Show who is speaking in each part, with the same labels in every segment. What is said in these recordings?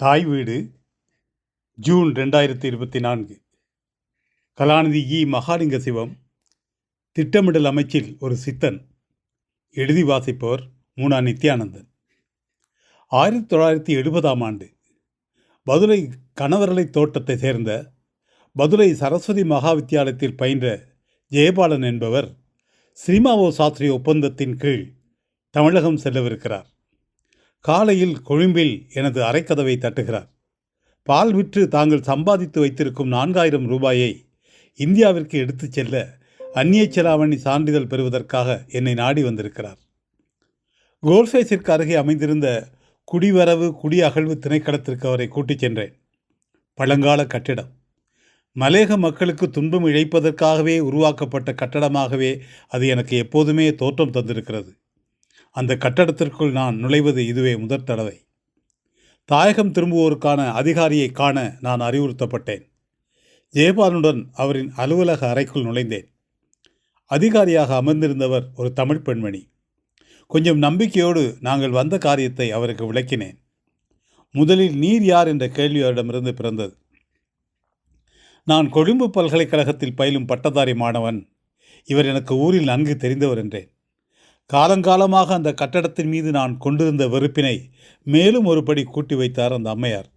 Speaker 1: தாய் வீடு ஜூன் ரெண்டாயிரத்தி இருபத்தி நான்கு. கலாநிதி இ. மகாலிங்க சிவம் திட்டமிடல் அமைச்சில் ஒரு சித்தன் எழுதி வாசிப்பவர் மூனா நித்யானந்தன். ஆயிரத்தி தொள்ளாயிரத்தி எழுபதாம் ஆண்டு பதுளை கணவரலை தோட்டத்தை சேர்ந்த பதுளை சரஸ்வதி மகா வித்தியாலயத்தில் பயின்ற ஜெயபாலன் என்பவர் ஸ்ரீமாவோ சாஸ்திரி ஒப்பந்தத்தின் கீழ் தமிழகம் செல்லவிருக்கிறார். காலையில் கொழும்பில் எனது அரைக்கதவை தட்டுகிறார். பால் விற்று தாங்கள் சம்பாதித்து வைத்திருக்கும் நான்காயிரம் ரூபாயை இந்தியாவிற்கு எடுத்துச் செல்ல அந்நிய செலாவணி சான்றிதழ் பெறுவதற்காக என்னை நாடி வந்திருக்கிறார். கோல்ஃபேஸிற்கு அருகே அமைந்திருந்த குடிவரவு குடி அகழ்வு திணைக்களத்திற்கு அவரை கூட்டிச் சென்றேன். பழங்கால கட்டிடம். மலேக மக்களுக்கு துன்பம் இழைப்பதற்காகவே உருவாக்கப்பட்ட கட்டடமாகவே அது எனக்கு எப்போதுமே தோற்றம் தந்திருக்கிறது. அந்த கட்டடத்திற்குள் நான் நுழைவது இதுவே முதற் தடவை. தாயகம் திரும்புவோருக்கான அதிகாரியை காண நான் அறிவுறுத்தப்பட்டேன். ஜெயபாலனுடன் அவரின் அலுவலக அறைக்குள் நுழைந்தேன். அதிகாரியாக அமர்ந்திருந்தவர் ஒரு தமிழ் பெண்மணி. கொஞ்சம் நம்பிக்கையோடு நாங்கள் வந்த காரியத்தை அவருக்கு விளக்கினேன். முதலில் நீர் யார் என்ற கேள்வி அவரிடமிருந்து பிறந்தது. நான் கொழும்பு பல்கலைக்கழகத்தில் பயிலும் பட்டதாரி மாணவன். இவர் எனக்கு ஊரில் நன்கு தெரிந்தவர் என்றேன். காலங்காலமாக அந்த கட்டடத்தின் மீது நான் கொண்டிருந்த வெறுப்பினை மேலும் ஒருபடி கூட்டி வைத்தார் அந்த அம்மையார்.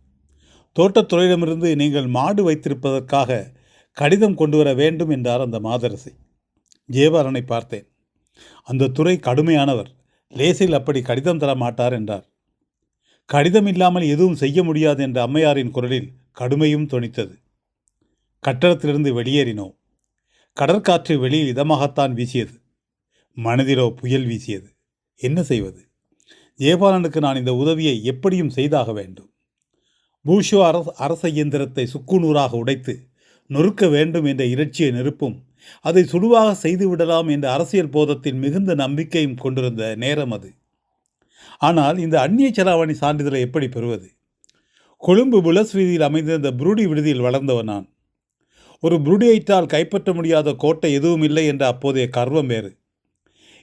Speaker 1: தோட்டத்துறையிடமிருந்து நீங்கள் மாடு வைத்திருப்பதற்காக கடிதம் கொண்டு வர வேண்டும் என்றார் அந்த மாதரசி. ஜெயபாலனை பார்த்தேன். அந்த துறை கடுமையானவர். லேசில் அப்படி கடிதம் தர மாட்டார் என்றார். கடிதம் இல்லாமல் எதுவும் செய்ய முடியாது என்ற அம்மையாரின் குரலில் கடுமையும் தொனித்தது. கட்டடத்திலிருந்து வெளியேறினோம். கடற்காற்று வெளியில் இதமாகத்தான் வீசியது. மனதிலோ புயல் வீசியது. என்ன செய்வது? ஜெயபாலனுக்கு நான் இந்த உதவியை எப்படியும் செய்தாக வேண்டும். பூஷோ அரச அரச இயந்திரத்தை சுக்குநூறாக உடைத்து நொறுக்க வேண்டும் என்ற இறைச்சியை நெருப்பும் அதை சுடுவாக செய்து விடலாம் என்ற அரசியல் போதத்தின் மிகுந்த நம்பிக்கையும் கொண்டிருந்த நேரம் அது. ஆனால் இந்த அந்நிய செலாவணி சான்றிதழை எப்படி பெறுவது? கொழும்பு புலஸ் வீதியில் அமைந்திருந்த புருடி விடுதியில் வளர்ந்தவன் நான். ஒரு புருடியைட்டால் கைப்பற்ற முடியாத கோட்டை எதுவும் இல்லை என்ற அப்போதைய கர்வம் வேறு.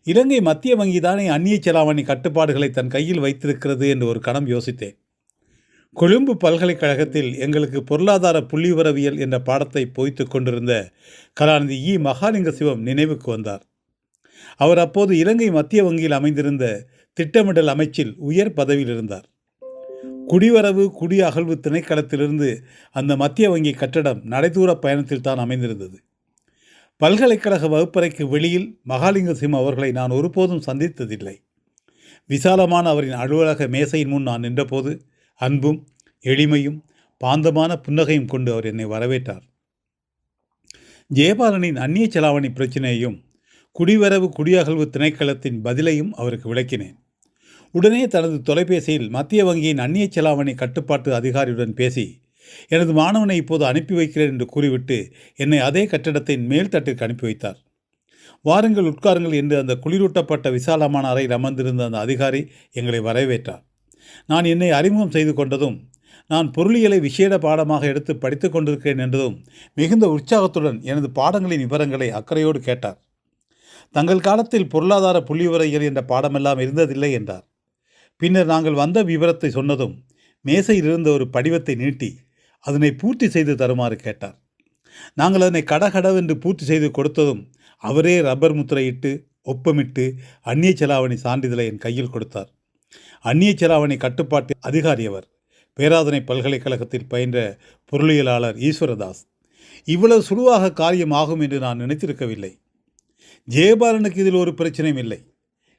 Speaker 1: இலங்கை மத்திய வங்கி தானே அந்நிய செலாவணி கட்டுப்பாடுகளை தன் கையில் வைத்திருக்கிறது என்று ஒரு கணம் யோசித்தேன். கொழும்பு பல்கலைக்கழகத்தில் எங்களுக்கு பொருளாதார புள்ளிவிவரவியல் என்ற பாடத்தை போய்த்து கொண்டிருந்த கலாநிதி இ. மகாலிங்க சிவம் நினைவுக்கு வந்தார். அவர் அப்போது இலங்கை மத்திய வங்கியில் அமைந்திருந்த திட்டமிடல் அமைச்சில் உயர் பதவியில் இருந்தார். குடிவரவு குடி அகழ்வு திணைக்களத்திலிருந்து அந்த மத்திய வங்கி கட்டடம் நடைதூர பயணத்தில் தான் அமைந்திருந்தது. பல்கலைக்கழக வகுப்பறைக்கு வெளியில் மகாலிங்க சிம் அவர்களை நான் ஒருபோதும் சந்தித்ததில்லை. விசாலமான அவரின் அலுவலக மேசையின் முன் நான் நின்றபோது அன்பும் எளிமையும் பாந்தமான புன்னகையும் கொண்டு அவர் என்னை வரவேற்றார். ஜெயபாலனின் அந்நிய செலாவணி பிரச்சினையையும் குடிவரவு குடியகழ்வு திணைக்களத்தின் பதிலையும் அவருக்கு விளக்கினேன். உடனே தனது தொலைபேசியில் மத்திய வங்கியின் அந்நிய செலாவணி கட்டுப்பாட்டு அதிகாரியுடன் பேசி எனது மாணவனை இப்போது அனுப்பி வைக்கிறேன் என்று கூறிவிட்டு என்னை அதே கட்டிடத்தின் மேல்தட்டிற்கு அனுப்பி வைத்தார். வாருங்கள் உட்காருங்கள் என்று அந்த குளிரூட்டப்பட்ட விசாலமான அறையில் அமர்ந்திருந்த அந்த அதிகாரி எங்களை வரவேற்றார். நான் என்னை அறிமுகம் செய்து கொண்டதும் நான் பொருளியலை விசேட பாடமாக எடுத்து படித்து கொண்டிருக்கிறேன் என்றதும் மிகுந்த உற்சாகத்துடன் எனது பாடங்களின் விவரங்களை அக்கறையோடு கேட்டார். தங்கள் காலத்தில் பொருளாதார புள்ளிவிவரைகள் என்ற பாடமெல்லாம் இருந்ததில்லை என்றார். பின்னர் நாங்கள் வந்த விவரத்தை சொன்னதும் மேசையில் இருந்த ஒரு படிவத்தை நீட்டி அதனை பூர்த்தி செய்து தருமாறு கேட்டார். நாங்கள் அதனை கடகடவென்று பூர்த்தி செய்து கொடுத்ததும் அவரே ரப்பர் முத்திரையிட்டு ஒப்பமிட்டு அந்நிய செலாவணி சான்றிதழை என் கையில் கொடுத்தார். அந்நிய செலாவணி கட்டுப்பாட்டு அதிகாரி அவர் பேராதனை பல்கலைக்கழகத்தில் பயின்ற பொருளியலாளர் ஈஸ்வரதாஸ் இவ்வளவு சுழுவாக காரியம் ஆகும் என்று நான் நினைத்திருக்கவில்லை. ஜெயபாலனுக்கு இதில் ஒரு பிரச்சனையும் இல்லை.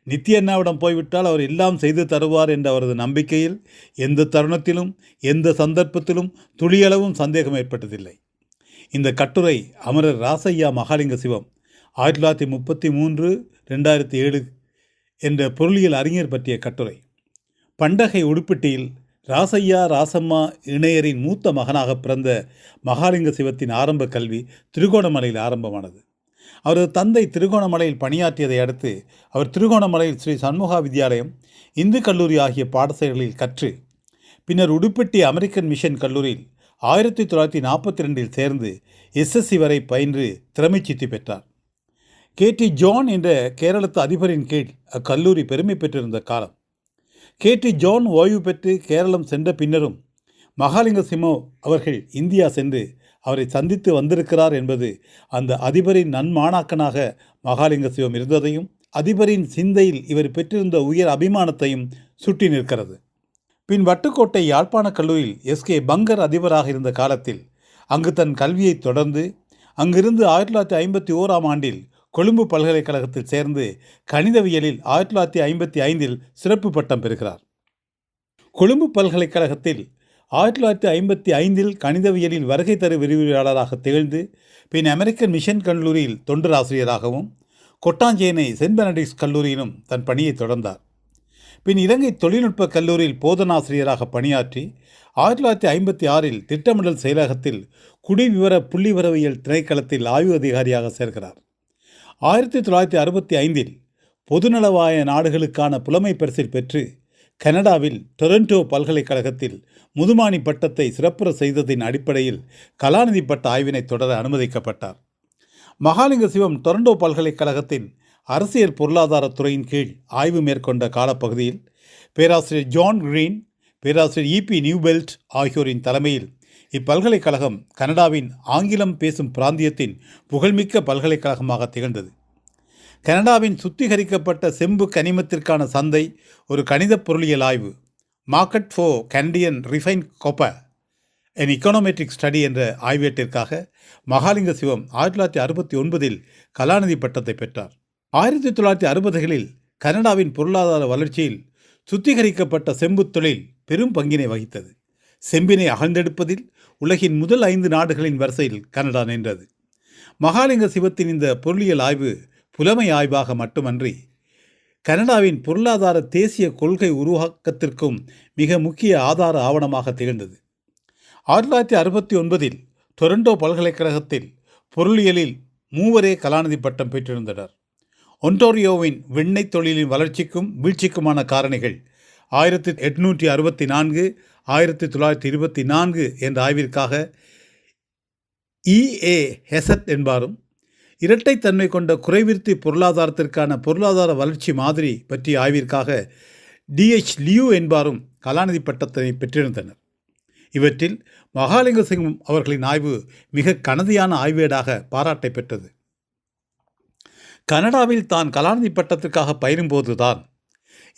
Speaker 1: நித்யண்ணாவிடம் போய்விட்டால் அவர் எல்லாம் செய்து தருவார் என்ற அவரது நம்பிக்கையில் எந்த தருணத்திலும் எந்த சந்தர்ப்பத்திலும் துளியளவும் சந்தேகம் ஏற்பட்டதில்லை. இந்த கட்டுரை அமரர் ராசையா மகாலிங்க சிவம் ஆயிரத்தி தொள்ளாயிரத்தி முப்பத்தி மூன்று ரெண்டாயிரத்தி ஏழு என்ற பொருளியல் அறிஞர் பற்றிய கட்டுரை. பண்டகை உடுப்பிட்டியில் ராசையா ராசம்மா இணையரின் மூத்த மகனாக பிறந்த மகாலிங்க சிவத்தின் ஆரம்ப கல்வி திருகோணமலையில் ஆரம்பமானது. அவரது தந்தை திருகோணமலையில் பணியாற்றியதை அடுத்து அவர் திருகோணமலையில் ஸ்ரீ சண்முகா வித்யாலயம் இந்து கல்லூரி ஆகிய பாடசாலைகளில் கற்று பின்னர் உடுப்பட்டி அமெரிக்கன் மிஷன் கல்லூரியில் ஆயிரத்தி தொள்ளாயிரத்தி நாற்பத்தி ரெண்டில் சேர்ந்து எஸ்எஸ்சி வரை பயின்று திறமை சித்தி பெற்றார். கே. டி. ஜான் என்ற கேரளத்து அதிபரின் கீழ் அக்கல்லூரி பெருமை பெற்றிருந்த காலம். கே. டி. ஜான் ஓய்வு பெற்று கேரளம் சென்ற பின்னரும் மகாலிங்க சிம்மோ அவர்கள் இந்தியா சென்று அவரை சந்தித்து வந்திருக்கிறார் என்பது அந்த அதிபரின் நன்மாணாக்கனாக மகாலிங்க சிவம் இருந்ததையும் அதிபரின் சிந்தையில் இவர் பெற்றிருந்த உயர் அபிமானத்தையும் சுட்டி நிற்கிறது. பின் வட்டுக்கோட்டை யாழ்ப்பாண கல்லூரியில் எஸ்கே பங்கர் அதிபராக இருந்த காலத்தில் அங்கு தன் கல்வியை தொடர்ந்து அங்கிருந்து ஆயிரத்தி தொள்ளாயிரத்தி ஐம்பத்தி ஓராம் ஆண்டில் கொழும்பு பல்கலைக்கழகத்தில் சேர்ந்து கணிதவியலில் ஆயிரத்தி தொள்ளாயிரத்தி ஐம்பத்தி ஐந்தில் சிறப்பு பட்டம் பெறுகிறார். கொழும்பு பல்கலைக்கழகத்தில் ஆயிரத்தி தொள்ளாயிரத்தி ஐம்பத்தி ஐந்தில் கணிதவியலில் வருகை தரு விரிவுரையாளராக திகழ்ந்து பின் அமெரிக்கன் மிஷன் கல்லூரியில் தொண்டராசிரியராகவும் கொட்டாஞ்சேனை சென்ட் பெனடிக்ஸ் கல்லூரியிலும் தன் பணியை தொடர்ந்தார். பின் இலங்கை தொழில்நுட்ப கல்லூரியில் போதனாசிரியராக பணியாற்றி ஆயிரத்தி தொள்ளாயிரத்தி ஐம்பத்தி ஆறில் திட்டமிடல் செயலகத்தில் குடிவிவர புள்ளிவரவியல் திணைக்களத்தில் ஆய்வு அதிகாரியாக சேர்கிறார். ஆயிரத்தி தொள்ளாயிரத்தி அறுபத்தி ஐந்தில் பொதுநலவாய நாடுகளுக்கான புலமை பரிசில் பெற்று கனடாவில் டொரண்டோ பல்கலைக்கழகத்தில் முதுமானி பட்டத்தை சிறப்புற செய்ததின் அடிப்படையில் கலாநிதி பட்ட ஆய்வினை தொடர அனுமதிக்கப்பட்டார். மகாலிங்க சிவம் டொரண்டோ பல்கலைக்கழகத்தின் அரசியல் பொருளாதாரத்துறையின் கீழ் ஆய்வு மேற்கொண்ட காலப்பகுதியில் பேராசிரியர் ஜான் கிரீன் பேராசிரியர் இபி நியூபெல்ட் ஆகியோரின் தலைமையில் இப்பல்கலைக்கழகம் கனடாவின் ஆங்கிலம் பேசும் பிராந்தியத்தின் புகழ்மிக்க பல்கலைக்கழகமாக திகழ்ந்தது. கனடாவின் சுத்திகரிக்கப்பட்ட செம்பு கனிமத்திற்கான சந்தை ஒரு கணித பொருளியல் ஆய்வு. Market for Canadian refine copper an econometric study என்ற ஆய்வேட்டிற்காக மகாலிங்க சிவம் ஆயிரத்தி தொள்ளாயிரத்தி அறுபத்தி ஒன்பதில் கலாநிதி பட்டத்தை பெற்றார். ஆயிரத்தி தொள்ளாயிரத்தி அறுபதுகளில் கனடாவின் பொருளாதார வளர்ச்சியில் சுத்திகரிக்கப்பட்ட செம்பு தொழில் பெரும் பங்கினை வகித்தது. செம்பினை அகழ்ந்தெடுப்பதில் உலகின் முதல் ஐந்து நாடுகளின் வரிசையில் கனடா நின்றது. மகாலிங்க சிவத்தின் இந்த பொருளியல் ஆய்வு புலமை ஆய்வாக மட்டுமன்றி கனடாவின் பொருளாதார தேசிய கொள்கை உருவாக்கத்திற்கும் மிக முக்கிய ஆதார ஆவணமாக திகழ்ந்தது. ஆயிரத்தி தொள்ளாயிரத்தி அறுபத்தி ஒன்பதில் டொரண்டோ பல்கலைக்கழகத்தில் பொருளியலில் மூவரே கலாநிதி பட்டம் பெற்றிருந்தனர். ஒன்டோரியோவின் வெண்ணெய் தொழிலின் வளர்ச்சிக்கும் வீழ்ச்சிக்குமான காரணிகள் ஆயிரத்தி எட்நூற்றி அறுபத்தி நான்கு ஆயிரத்தி தொள்ளாயிரத்தி இருபத்தி நான்கு என்ற ஆய்விற்காக இஏ ஹெசட் என்பாரும் இரட்டைத்தன்மை கொண்ட குறைவிருத்தி பொருளாதாரத்திற்கான பொருளாதார வளர்ச்சி மாதிரி பற்றிய ஆய்விற்காக டிஎச் லியூ என்பாரும் கலாநிதி பட்டத்தினை பெற்றிருந்தனர். இவற்றில் மகாலிங்கசிங்கம் அவர்களின் ஆய்வு மிக கனதியான ஆய்வேடாக பாராட்டை பெற்றது. கனடாவில் தான் கலாநிதி பட்டத்திற்காக பயிலும்போதுதான்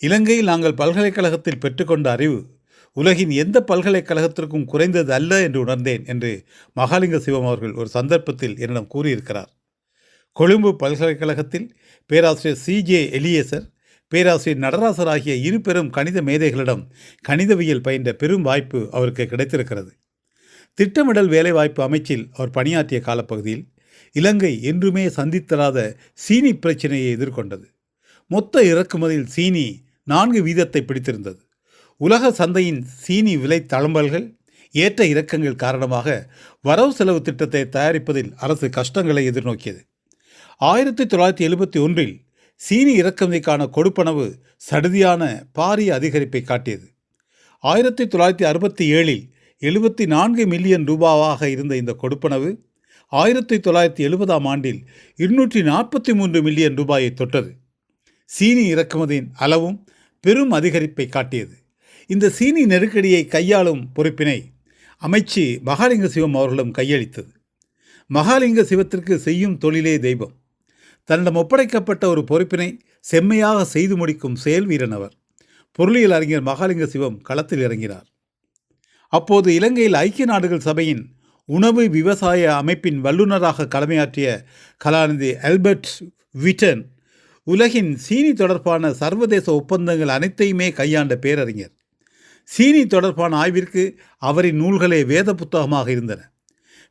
Speaker 1: இலங்கையில் நாங்கள் பல்கலைக்கழகத்தில் பெற்றுக்கொண்ட அறிவு உலகின் எந்த பல்கலைக்கழகத்திற்கும் குறைந்தது அல்ல என்று உணர்ந்தேன் என்று மகாலிங்க சிவம் அவர்கள் ஒரு சந்தர்ப்பத்தில் என்னிடம் கூறியிருக்கிறார். கொழும்பு பல்கலைக்கழகத்தில் பேராசிரியர் சி ஜே எலியேசர் பேராசிரியர் நடராசர் ஆகிய இரு பெரும் கணித மேதைகளிடம் கணிதவியல் பயின்ற பெரும் வாய்ப்பு அவருக்கு கிடைத்திருக்கிறது. திட்டமிடல் வேலைவாய்ப்பு அமைச்சில் அவர் பணியாற்றிய காலப்பகுதியில் இலங்கை என்றுமே சந்தித்தராத சீனி பிரச்சனையை எதிர்கொண்டது. மொத்த இறக்குமதியில் சீனி நான்கு வீதத்தை பிடித்திருந்தது. உலக சந்தையின் சீனி விலை தளம்பல்கள் ஏற்ற இறக்கங்கள் காரணமாக வரவு செலவு திட்டத்தை தயாரிப்பதில் அரசு கஷ்டங்களை எதிர்நோக்கியது. ஆயிரத்தி தொள்ளாயிரத்தி எழுபத்தி ஒன்றில் சீனி இறக்குமதிக்கான கொடுப்பனவு சடுதியான பாரிய அதிகரிப்பை காட்டியது. ஆயிரத்தி தொள்ளாயிரத்தி அறுபத்தி ஏழில் எழுபத்தி நான்கு மில்லியன் ரூபாவாக இருந்த இந்த கொடுப்பனவு ஆயிரத்தி தொள்ளாயிரத்தி எழுபதாம் ஆண்டில் இருநூற்றி நாற்பத்தி மூன்று மில்லியன் ரூபாயை தொட்டது. சீனி இறக்குமதியின் அளவும் பெரும் அதிகரிப்பை காட்டியது. இந்த சீனி நெருக்கடியை கையாளும் பொறுப்பினை அமைச்சு மகாலிங்க சிவம் அவர்களும் கையளித்தது. மகாலிங்க சிவத்திற்கு செய்யும் தொழிலே தெய்வம். தன்னிடம் ஒப்படைக்கப்பட்ட ஒரு பொறுப்பினை செம்மையாக செய்து முடிக்கும் செயல் வீரன் அவர். பொருளியல் அறிஞர் மகாலிங்க சிவம் களத்தில் இறங்கினார். அப்போது இலங்கையில் ஐக்கிய நாடுகள் சபையின் உணவு விவசாய அமைப்பின் வல்லுநராக கடமையாற்றிய கலாநிதி அல்பர்ட் விட்டன் உலகின் சீனி தொடர்பான சர்வதேச ஒப்பந்தங்கள் அனைத்தையுமே கையாண்ட பேரறிஞர். சீனி தொடர்பான ஆய்விற்கு அவரின் நூல்களே வேத புத்தகமாக இருந்தன.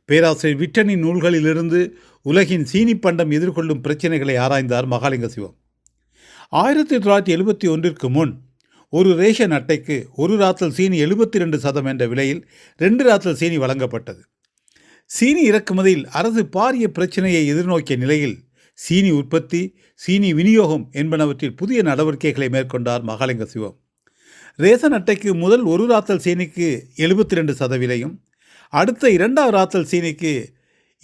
Speaker 1: பேராசிரியர் விட்டனின் நூல்களிலிருந்து உலகின் சீனி பண்டம் எதிர்கொள்ளும் பிரச்சனைகளை ஆராய்ந்தார் மகாலிங்க சிவம். ஆயிரத்தி தொள்ளாயிரத்தி எழுபத்தி ஒன்றிற்கு முன் ஒரு ரேஷன் அட்டைக்கு ஒரு ராத்தல் சீனி எழுபத்தி ரெண்டு சதம் என்ற விலையில் ரெண்டு ராத்தல் சீனி வழங்கப்பட்டது. சீனி இறக்குமதியில் அரசு பாரிய பிரச்சனையை எதிர்நோக்கிய நிலையில் சீனி உற்பத்தி சீனி விநியோகம் என்பனவற்றில் புதிய நடவடிக்கைகளை மேற்கொண்டார் மகாலிங்க சிவம். ரேசன் அட்டைக்கு முதல் ஒரு ராத்தல் சீனிக்கு எழுபத்தி ரெண்டு சதவிலையும் அடுத்த இரண்டாவது ராத்தல் சீனிக்கு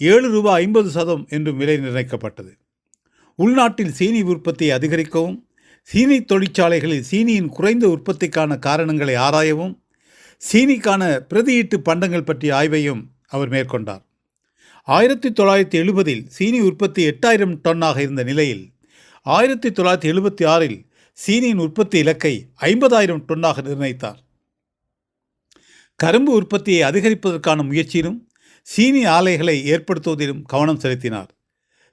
Speaker 1: ஏழு ரூபாய் ஐம்பது சதம் என்றும் விலை நிர்ணயிக்கப்பட்டது. உள்நாட்டில் சீனி உற்பத்தியை அதிகரிக்கவும் சீனி தொழிற்சாலைகளில் சீனியின் குறைந்த உற்பத்திக்கான காரணங்களை ஆராயவும் சீனிக்கான பிரதியீட்டு பண்டங்கள் பற்றிய ஆய்வையும் அவர் மேற்கொண்டார். ஆயிரத்தி தொள்ளாயிரத்தி எழுபதில் சீனி உற்பத்தி எட்டாயிரம் டன்னாக இருந்த நிலையில் ஆயிரத்தி தொள்ளாயிரத்தி எழுபத்தி ஆறில் சீனியின் உற்பத்தி இலக்கை ஐம்பதாயிரம் டன்னாக நிர்ணயித்தார். கரும்பு உற்பத்தியை அதிகரிப்பதற்கான முயற்சியிலும் சீனி ஆலைகளை ஏற்படுத்துவதிலும் கவனம் செலுத்தினார்.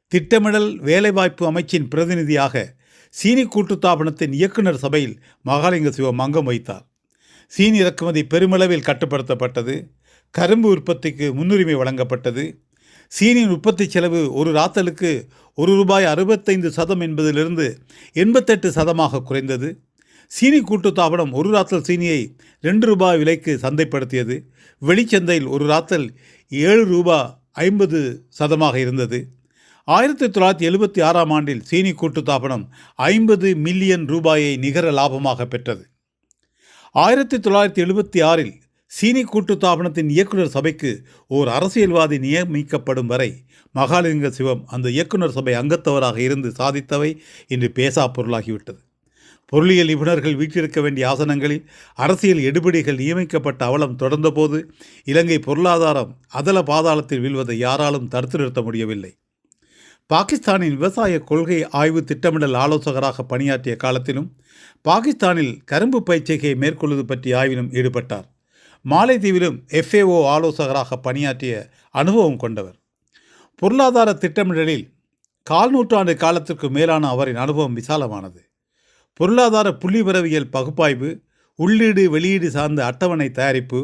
Speaker 1: திட்டமிடல் வேலைவாய்ப்பு அமைச்சின் பிரதிநிதியாக சீனி கூட்டுத்தாபனத்தின் இயக்குனர் சபையில் மகாலிங்க சிவம் அங்கம் வைத்தார். சீனி இறக்குமதி பெருமளவில் கட்டுப்படுத்தப்பட்டது. கரும்பு உற்பத்திக்கு முன்னுரிமை வழங்கப்பட்டது. சீனியின் உற்பத்தி செலவு ஒரு ராத்தலுக்கு ஒரு ரூபாய் அறுபத்தைந்து சதம் என்பதிலிருந்து எண்பத்தெட்டு சதமாக குறைந்தது. சீனி கூட்டுத்தாபனம் ஒரு ராத்தல் சீனியை ரெண்டு ரூபாய் விலைக்கு சந்தைப்படுத்தியது. வெளிச்சந்தையில் ஒரு ராத்தல் ஏழு ரூபா ஐம்பது சதமாக இருந்தது. ஆயிரத்தி தொள்ளாயிரத்தி எழுபத்தி ஆறாம் ஆண்டில் சீனி கூட்டுத்தாபனம் ஐம்பது மில்லியன் ரூபாயை நிகர லாபமாக பெற்றது. ஆயிரத்தி தொள்ளாயிரத்தி எழுபத்தி ஆறில் சீனி கூட்டுத்தாபனத்தின் இயக்குனர் சபைக்கு ஓர் அரசியல்வாதி நியமிக்கப்படும் வரை மகாலிங்க சிவம் அந்த இயக்குனர் சபை அங்கத்தவராக இருந்து சாதித்தவை இன்று பேசா பொருளாகிவிட்டது. பொருளியல் நிபுணர்கள் வீற்றிருக்க வேண்டிய ஆசனங்களில் அரசியல் எடுபடிகள் நியமிக்கப்பட்ட அவலம் தொடர்ந்தபோது இலங்கை பொருளாதாரம் அதல பாதாளத்தில் வீழ்வதை யாராலும் தடுத்து நிறுத்த முடியவில்லை. பாகிஸ்தானின் விவசாய கொள்கை ஆய்வு திட்டமிடல் ஆலோசகராக பணியாற்றிய காலத்திலும் பாகிஸ்தானில் கரும்பு பயிற்சிகையை மேற்கொள்வது பற்றிய ஆய்விலும் ஈடுபட்டார். மாலைதீவிலும் எஃப்ஏஓ ஆலோசகராக பணியாற்றிய அனுபவம் கொண்டவர். பொருளாதார திட்டமிடலில் கால் நூற்றாண்டு காலத்திற்கு மேலான அவரின் அனுபவம் விசாலமானது. பொருளாதார புள்ளிவரவியல் பகுப்பாய்வு உள்ளீடு வெளியீடு சார்ந்த அட்டவணை தயாரிப்பு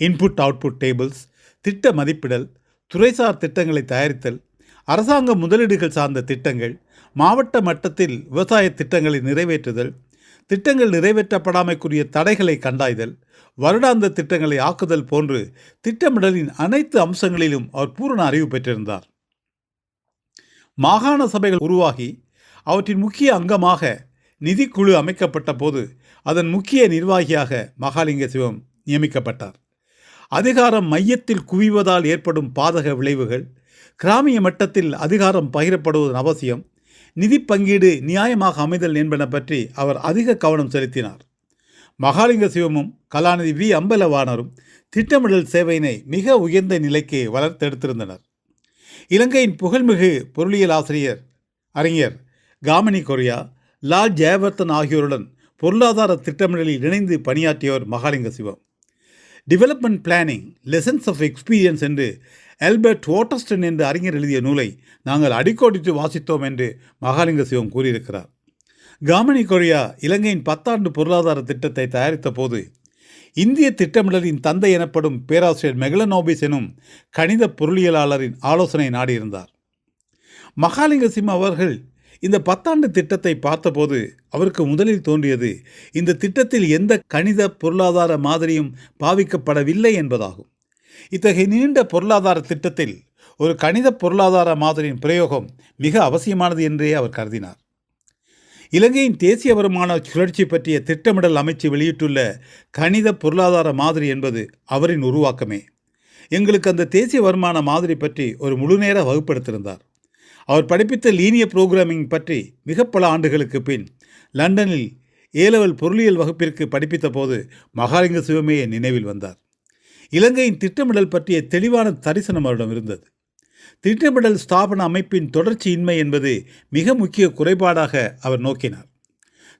Speaker 1: இன்புட் அவுட்புட் டேபிள்ஸ் திட்ட மதிப்பிடல் துறைசார் திட்டங்களை தயாரித்தல் அரசாங்க முதலீடுகள் சார்ந்த திட்டங்கள் மாவட்ட மட்டத்தில் விவசாய திட்டங்களை நிறைவேற்றுதல் திட்டங்கள் நிறைவேற்றப்படாமைக்குரிய தடைகளை கண்டாய்தல் வருடாந்த திட்டங்களை ஆக்குதல் போன்று திட்டமிடலின் அனைத்து அம்சங்களிலும் அவர் பூரண அறிவு பெற்றிருந்தார். மாகாண சபைகள் உருவாகி அவற்றின் முக்கிய அங்கமாக நிதிக்குழு அமைக்கப்பட்ட போது அதன் முக்கிய நிர்வாகியாக மகாலிங்க சிவம் நியமிக்கப்பட்டார். அதிகாரம் மையத்தில் குவிவதால் ஏற்படும் பாதக விளைவுகள் கிராமிய மட்டத்தில் அதிகாரம் பகிரப்படுவதன் அவசியம் நிதி பங்கீடு நியாயமாக அமைதல் என்பன பற்றி அவர் அதிக கவனம் செலுத்தினார். மகாலிங்க சிவமும் கலாநிதி வி. அம்பலவாணரும் திட்டமிடல் சேவையினை மிக உயர்ந்த நிலைக்கு வளர்த்தெடுத்திருந்தனர். இலங்கையின் புகழ்மிகு பொருளியல் ஆசிரியர் அறிஞர் காமினி கொரியா லால் ஜெயவர்த்தன் ஆகியோருடன் பொருளாதார திட்டமிடலில் இணைந்து பணியாற்றியவர் Mahalingasivam. Development planning lessons of experience என்று ஆல்பர்ட் ஓட்டஸ்டன் என்று அறிஞர் எழுதிய நூலை நாங்கள் அடிக்கோடிட்டு வாசித்தோம் என்று மகாலிங்க சிவம் கூறியிருக்கிறார். காமினி கொரியா இலங்கையின் பத்தாண்டு பொருளாதார திட்டத்தை தயாரித்த போது இந்திய திட்டமிடலின் தந்தை எனப்படும் பேராசிரியர் மெகலனோபிஸ் எனும் கணித பொருளியலாளரின் ஆலோசனை நாடியிருந்தார். மகாலிங்க சிம் அவர்கள் இந்த பத்தாண்டு திட்டத்தை பார்த்தபோது அவருக்கு முதலில் தோன்றியது இந்த திட்டத்தில் எந்த கணித பொருளாதார மாதிரியும் பாவிக்கப்படவில்லை என்பதாகும். இத்தகைய நீண்ட பொருளாதார திட்டத்தில் ஒரு கணித பொருளாதார மாதிரியின் பிரயோகம் மிக அவசியமானது என்றே அவர் கருதினார். இலங்கையின் தேசிய வருமான சுழற்சி பற்றிய திட்டமிடல் அமைச்சு வெளியிட்டுள்ள கணித பொருளாதார மாதிரி என்பது அவரின் உருவாக்கமே. எங்களுக்கு அந்த தேசிய வருமான மாதிரி பற்றி ஒரு முழுநேர வகுப்படுத்திருந்தார். அவர் படிப்பித்த லீனிய புரோகிராமிங் பற்றி மிக பல ஆண்டுகளுக்கு பின் லண்டனில் ஏலவல் பொருளியல் வகுப்பிற்கு படிப்பித்த போது மகாலிங்க சிவமே நினைவில் வந்தார். இலங்கையின் திட்டமிடல் பற்றிய தெளிவான தரிசனம் அவரிடம் இருந்தது. திட்டமிடல் ஸ்தாபன அமைப்பின் தொடர்ச்சியின்மை என்பது மிக முக்கிய குறைபாடாக அவர் நோக்கினார்.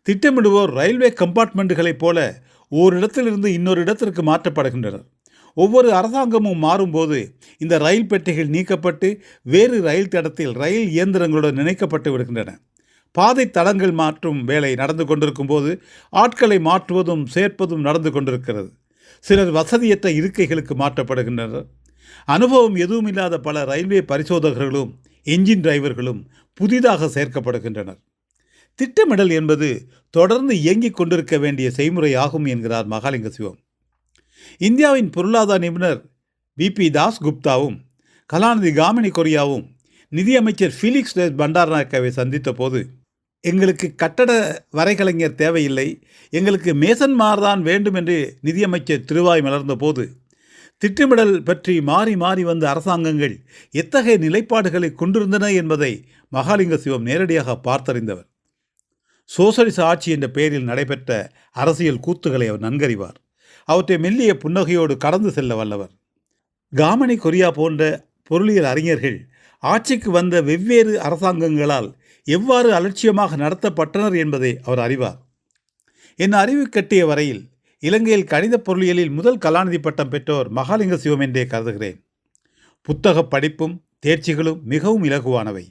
Speaker 1: திட்டமிடுவோர் ரயில்வே கம்பார்ட்மெண்ட்டுகளைப் போல ஓரிடத்திலிருந்து இன்னொரு இடத்திற்கு மாற்றப்படுகின்றனர். ஒவ்வொரு அரசாங்கமும் மாறும்போது இந்த ரயில் பெட்டிகள் நீக்கப்பட்டு வேறு ரயில் தடத்தில் ரயில் இயந்திரங்களுடன் இணைக்கப்பட்டு விடுகின்றன. பாதை தடங்கள் மாற்றும் வேலை நடந்து கொண்டிருக்கும் போது ஆட்களை மாற்றுவதும் சேர்ப்பதும் நடந்து கொண்டிருக்கிறது. சிலர் வசதியற்ற இருக்கைகளுக்கு மாற்றப்படுகின்றனர். அனுபவம் எதுவும் இல்லாத பல ரயில்வே பரிசோதகர்களும் என்ஜின் டிரைவர்களும் புதிதாக சேர்க்கப்படுகின்றனர். திட்டமிடல் என்பது தொடர்ந்து இயங்கிக் கொண்டிருக்க வேண்டிய செய்முறையாகும் என்கிறார் மகாலிங்க சிவம். இந்தியாவின் பொருளாதார நிபுணர் விபி தாஸ் குப்தாவும் கலாநிதி காமினி கொரியாவும் நிதியமைச்சர் ஃபீலிக்ஸ் டேஸ் பண்டாரநாயக்காவை சந்தித்த போது எங்களுக்கு கட்டட வரைகலைஞர் தேவையில்லை எங்களுக்கு மேசன்மார் தான் வேண்டும் என்று நிதியமைச்சர் திருவாய் மலர்ந்த போது திட்டமிடல் பற்றி மாறி மாறி வந்த அரசாங்கங்கள் எத்தகைய நிலைப்பாடுகளை கொண்டிருந்தன என்பதை மகாலிங்க சிவம் நேரடியாக பார்த்தறிந்தவர். சோசலிச ஆட்சி என்ற பெயரில் நடைபெற்ற அரசியல் கூத்துகளை அவர் நன்கறிவார். அவற்றை மெல்லிய புன்னகையோடு கடந்து செல்ல வல்லவர். காமனி கொரியா போன்ற பொருளியல் அறிஞர்கள் ஆட்சிக்கு வந்த வெவ்வேறு அரசாங்கங்களால் எவ்வாறு அலட்சியமாக நடத்தப்பட்டனர் என்பதை அவர் அறிவார். என் அறிவு கட்டிய வரையில் இலங்கையில் கணித பொருளியலில் முதல் கலாநிதி பட்டம் பெற்றோர் மகாலிங்க சிவம் என்றே கருதுகிறேன். புத்தக படிப்பும் தேர்ச்சிகளும் மிகவும் இலகுவானவை.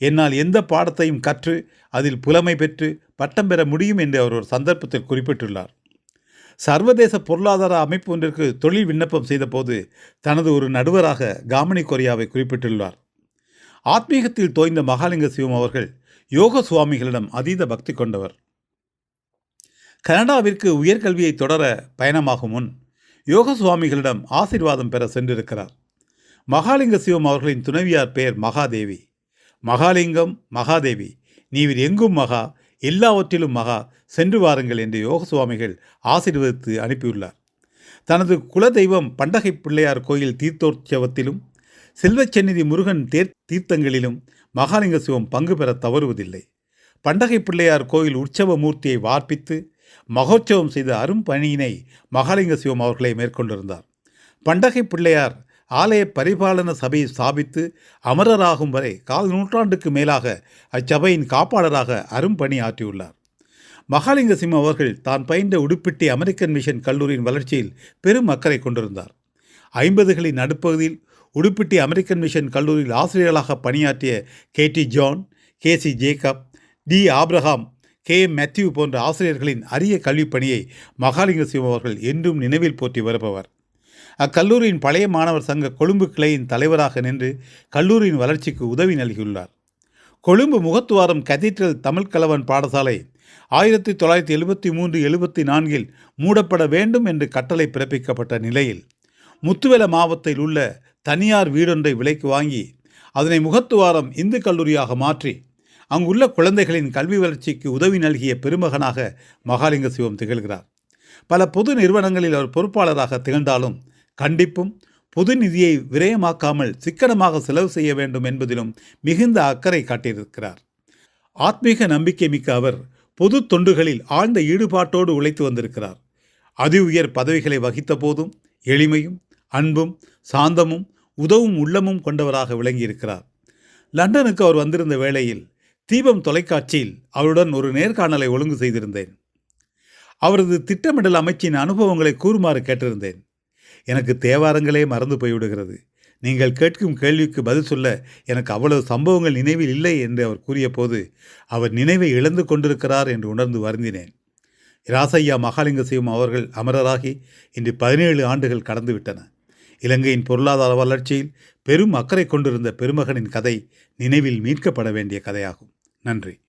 Speaker 1: என்னால் எந்த பாடத்தையும் கற்று அதில் புலமை பெற்று பட்டம் பெற முடியும் என்று அவர் ஒரு சந்தர்ப்பத்தில் குறிப்பிட்டுள்ளார். சர்வதேச பொருளாதார அமைப்பு ஒன்றிற்கு தொழில் விண்ணப்பம் செய்தபோது தனது ஒரு நடுவராக காமனி கொரியாவை குறிப்பிட்டுள்ளார். ஆத்மீகத்தில் தோய்ந்த மகாலிங்க சிவம் அவர்கள் யோக சுவாமிகளிடம் அதீத பக்தி கொண்டவர். கனடாவிற்கு உயர்கல்வியை தொடர பயணமாகும் முன் யோக சுவாமிகளிடம் ஆசீர்வாதம் பெற சென்றிருக்கிறார். மகாலிங்க சிவம் அவர்களின் துணைவியார் பெயர் மகாதேவி. மகாலிங்கம் மகாதேவி. நீவிர் எங்கும் மகா எல்லாவற்றிலும் மகா சென்று வாருங்கள் என்று யோக சுவாமிகள் ஆசீர்வதித்து அனுப்பியுள்ளார். தனது குலதெய்வம் பண்டகை பிள்ளையார் கோயில் தீர்த்தோற்சவத்திலும் செல்வச்சந்நிதி முருகன் தேர் தீர்த்தங்களிலும் மகாலிங்க சிவம் பங்கு பெற தவறுவதில்லை. பண்டகை பிள்ளையார் கோயில் உற்சவ மூர்த்தியை வார்ப்பித்து மகோற்சவம் செய்த அரும்பணியினை மகாலிங்க சிவம் அவர்களை மேற்கொண்டிருந்தார். பண்டகை பிள்ளையார் ஆலய பரிபாலன சபையை ஸ்தாபித்து அமரராகும் வரை கால் நூற்றாண்டுக்கு மேலாக அச்சபையின் காப்பாளராக அரும்பணி ஆற்றியுள்ளார் மகாலிங்க சிம்ம அவர்கள் தான் பயின்ற உடுப்பிட்டி அமெரிக்கன் மிஷன் கல்லூரியின் வளர்ச்சியில் பெரும் அக்கறை கொண்டிருந்தார். ஐம்பதுகளின் நடுப்பகுதியில் உடுப்பிட்டி அமெரிக்கன் மிஷன் கல்லூரியில் ஆசிரியர்களாக பணியாற்றிய K T John K C Jacob T Abraham K M Matthew போன்ற ஆசிரியர்களின் அரிய கல்விப் பணியை மகாலிங்க சிவம் அவர்கள் என்றும் நினைவில் போற்றி வருபவர். அக்கல்லூரியின் பழைய மாணவர் சங்க கொழும்பு கிளையின் தலைவராக நின்று கல்லூரியின் வளர்ச்சிக்கு உதவி நல்கியுள்ளார். கொழும்பு முகத்துவாரம் கதீட்ரல் தமிழ் கலவன் பாடசாலை ஆயிரத்தி தொள்ளாயிரத்தி எழுபத்தி மூன்று எழுபத்தி நான்கில் மூடப்பட வேண்டும் என்று கட்டளை பிறப்பிக்கப்பட்ட நிலையில் முத்துவெல மாவட்டத்தில் உள்ள தனியார் வீடொன்றை விலைக்கு வாங்கி அதனை முகத்துவாரம் இந்து கல்லூரியாக மாற்றி அங்குள்ள குழந்தைகளின் கல்வி வளர்ச்சிக்கு உதவி நல்கிய பெருமகனாக மகாலிங்க சிவம் திகழ்கிறார். பல பொது நிறுவனங்களில் அவர் பொறுப்பாளராக திகழ்ந்தாலும் கண்டிப்பும் பொது நிதியை விரயமாக்காமல் சிக்கனமாக செலவு செய்ய வேண்டும் என்பதிலும் மிகுந்த அக்கறை காட்டியிருக்கிறார். ஆத்மீக நம்பிக்கை மிக்க அவர் பொது தொண்டுகளில் ஆழ்ந்த ஈடுபாட்டோடு உழைத்து வந்திருக்கிறார். அதி உயர் பதவிகளை வகித்த போதும் எளிமையும் அன்பும் சாந்தமும் உதவும் உள்ளமும் கொண்டவராக விளங்கியிருக்கிறார். லண்டனுக்கு அவர் வந்திருந்த வேளையில் தீபம் தொலைக்காட்சியில் அவருடன் ஒரு நேர்காணலை ஒழுங்கு செய்திருந்தேன். அவரது திட்டமிடல் அமைச்சின் அனுபவங்களை கூறுமாறு கேட்டிருந்தேன். எனக்கு தேவாரங்களே மறந்து போய்விடுகிறது. நீங்கள் கேட்கும் கேள்விக்கு பதில் சொல்ல எனக்கு அவ்வளவு சம்பவங்கள் நினைவில் இல்லை என்று அவர் கூறிய போது அவர் நினைவை இழந்து கொண்டிருக்கிறார் என்று உணர்ந்து வருந்தினேன். ராசையா மகாலிங்கசிவம் அவர்கள் அமரராகி இன்று பதினேழு ஆண்டுகள் கடந்துவிட்டன. இலங்கையின் பொருளாதார வளர்ச்சியில் பெரும் அக்கறை கொண்டிருந்த பெருமகனின் கதை நினைவில் மீட்கப்பட வேண்டிய கதையாகும். நன்றி.